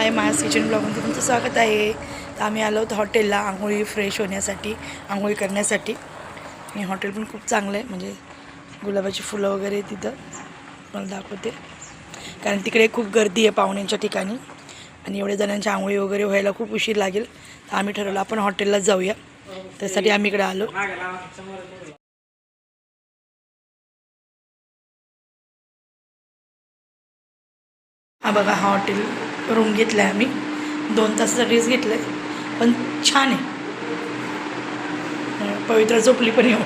हाय माझ्या किचन ब्लॉगमध्ये तुमचं स्वागत आहे. तर आम्ही आलो होतो हॉटेलला आंघोळी फ्रेश होण्यासाठी आंघोळी करण्यासाठी. आणि हॉटेल पण खूप चांगलं आहे म्हणजे गुलाबाची फुलं वगैरे तिथं. मला दाखवते. कारण तिकडे खूप गर्दी आहे पाहुण्यांच्या ठिकाणी. आणि एवढ्या जणांची आंघोळी वगैरे व्हायला खूप उशीर लागेल. तर आम्ही ठरवलं आपण हॉटेललाच जाऊया. त्यासाठी आम्ही इकडे आलो. हा बघा हा हॉटेल रूम घेतला आहे आम्ही. दोन तासासाठीच घेतलं आहे पण छान आहे. पवित्र झोपली पण येऊ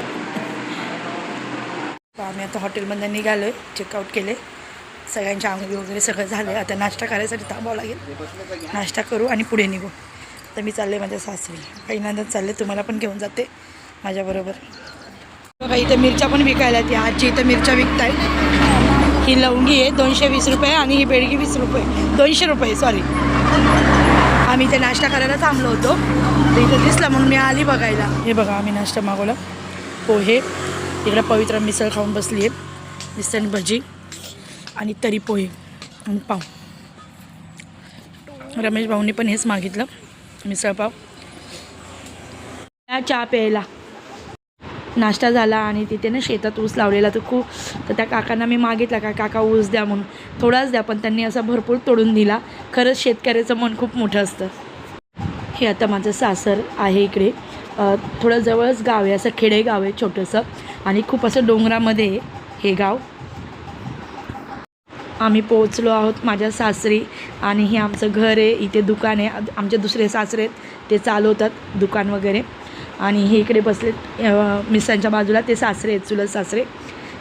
आम्ही आता हॉटेलमधून निघालो आहे चेकआउट केले सगळ्यांच्या आंघोळी वगैरे सगळं झालं आहे आता नाश्ता करायसाठी थांबावं लागेल. नाश्ता करू आणि पुढे निघू. तर मी चालले माझ्या सासरी. पहिल्यांदाच चालले तुम्हाला पण घेऊन जाते. माझ्याबरोबर. बघा इथं मिरच्या पण विकायला ती आजची इथं मिरच्या विकताय ही लवंगी आहे दोनशे वीस रुपये आणि ही बेडगी वीस रुपये. दोनशे रुपये सॉरी आम्ही इथे नाश्ता करायला थांबलो होतो. इथं दिसला म्हणून मी आली बघायला. हे बघा आम्ही नाश्ता मागवला. पोहे इकडं पवित्र मिसळ खाऊन बसली आहे. मिसळ भजी आणि तरी पोहे आणि पाव. रमेश भाऊनी पण हेच मागितलं मिसळ पाव. चहा प्यायला. नाश्ता झाला आणि तिथे ना शेतात ऊस लावलेला तर खूप तर त्या काकांना मी मागितला का काका ऊस द्या म्हणून. थोडाच द्या पण त्यांनी असा भरपूर तोडून दिला. खरंच शेतकऱ्याचं मन खूप मोठं असतं. हे आता माझं सासर आहे इकडे. थोडं जवळच गाव आहे असं खेडेगाव आहे छोटंसं. आणि खूप असं डोंगरामध्ये आहे हे गाव. आम्ही पोहोचलो आहोत माझ्या सासरी आणि हे आमचं घर आहे इथे दुकान आहे. आमचे दुसरे सासरे आहेत ते चालवतात दुकान वगैरे. आणि हे इकडे बसलेत मिसांच्या बाजूला ते सासरे आहेत चुलत सासरे.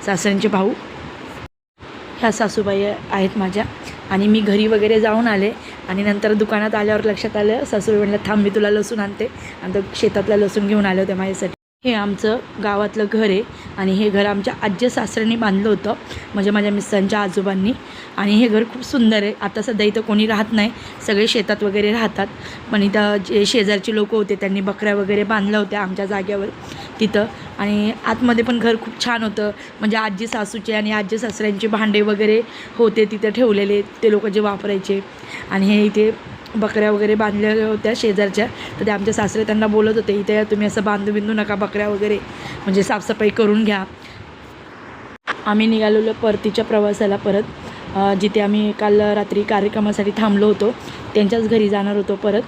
सासऱ्यांचे भाऊ. ह्या सासूबाई आहेत माझ्या. आणि मी घरी वगैरे जाऊन आले. आणि नंतर दुकानात आल्यावर लक्षात आलं सासूबाई म्हणलं थांब मी तुला लसूण आणते. आणि तर शेतातला लसूण घेऊन आले होते माझ्यासाठी. हे आमचं गावातलं घर आहे आणि हे घर आमच्या आजी सासऱ्यांनी बांधलं होतं म्हणजे माझ्या मिस्टरांच्या आजोबांनी. आणि हे घर खूप सुंदर आहे. आता सध्या इथं कोणी राहत नाही. सगळे शेतात वगैरे राहतात. पण इथं जे शेजारचे लोक होते त्यांनी बकऱ्या वगैरे बांधल्या होत्या आमच्या जाग्यावर तिथं. आणि आतमध्ये पण घर खूप छान होतं. म्हणजे आजी सासूचे आणि आजी सासऱ्यांचे भांडे वगैरे होते तिथं ठेवलेले. ते लोक जे वापरायचे. आणि हे इथे बकऱ्या वगैरे बांधलेल्या होत्या शेजारच्या. तर ते आमच्या सासरे त्यांना बोलत होते इथे तुम्ही असं बांधू बिंदू नका बकऱ्या वगैरे. म्हणजे साफसफाई करून घ्या. आम्ही निघालेलो परतीच्या प्रवासाला परत. जिथे आम्ही काल रात्री कार्यक्रमासाठी थांबलो होतो त्यांच्याच घरी जाणार होतो परत.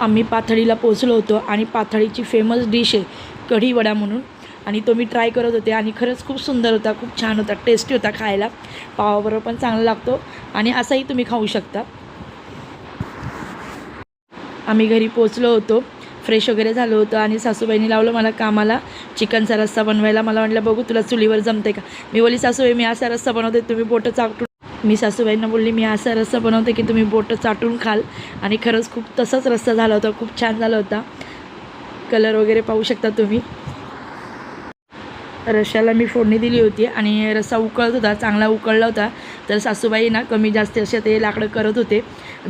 आम्ही पाथळीला पोचलो होतो आणि पाथळीची फेमस डिश आहे कढी वडा म्हणून. आणि तो मी ट्राय करत होते आणि खरंच खूप सुंदर होता खूप छान होता टेस्टी होता खायला. पावाबरोबर पण चांगला लागतो आणि असाही तुम्ही खाऊ शकता. आम्ही घरी पोचलो होतो. फ्रेश वगैरे झालो होतं आणि सासूबाईंनी लावलं मला कामाला. चिकनचा रस्सा बनवायला मला म्हटलं बघू तुला चुलीवर जमते का? मी बोली सासूबाई मी असा रस्सा बनवते तुम्ही बोटं चाटून मी सासूबाईंना बोलली मी असा रस्सा बनवते की तुम्ही बोटं चाटून खाल. आणि खरंच खूप तसाच रस्सा झाला होता खूप छान झाला होता. कलर वगैरे पाहू शकता तुम्ही. रश्याला मी फोडणी दिली होती आणि रस्सा उकळत होता चांगला उकळला होता. तर सासूबाई ना कमी जास्त असे ते लाकडं करत होते.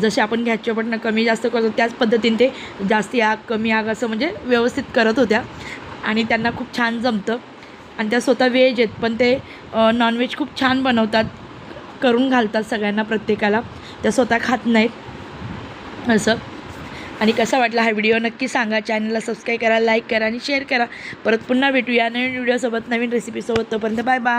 जसे आपण घ्यायचे पण कमी जास्त करतो त्याच पद्धतीने ते जास्ती आग कमी आग असं म्हणजे व्यवस्थित करत होत्या. आणि त्यांना खूप छान जमतं. आणि त्या स्वतः व्हेज आहेत पण ते नॉनव्हेज खूप छान बनवतात करून घालतात सगळ्यांना प्रत्येकाला. त्या स्वतः खात नाहीत. असं. आणि कसा वाटला हा व्हिडिओ नक्की सांगा. चॅनलला सबस्क्राईब करा लाईक करा आणि शेअर करा. परत पुन्हा भेटूया नवीन व्हिडिओसोबत नवीन रेसिपीसोबत तोपर्यंत बाय बाय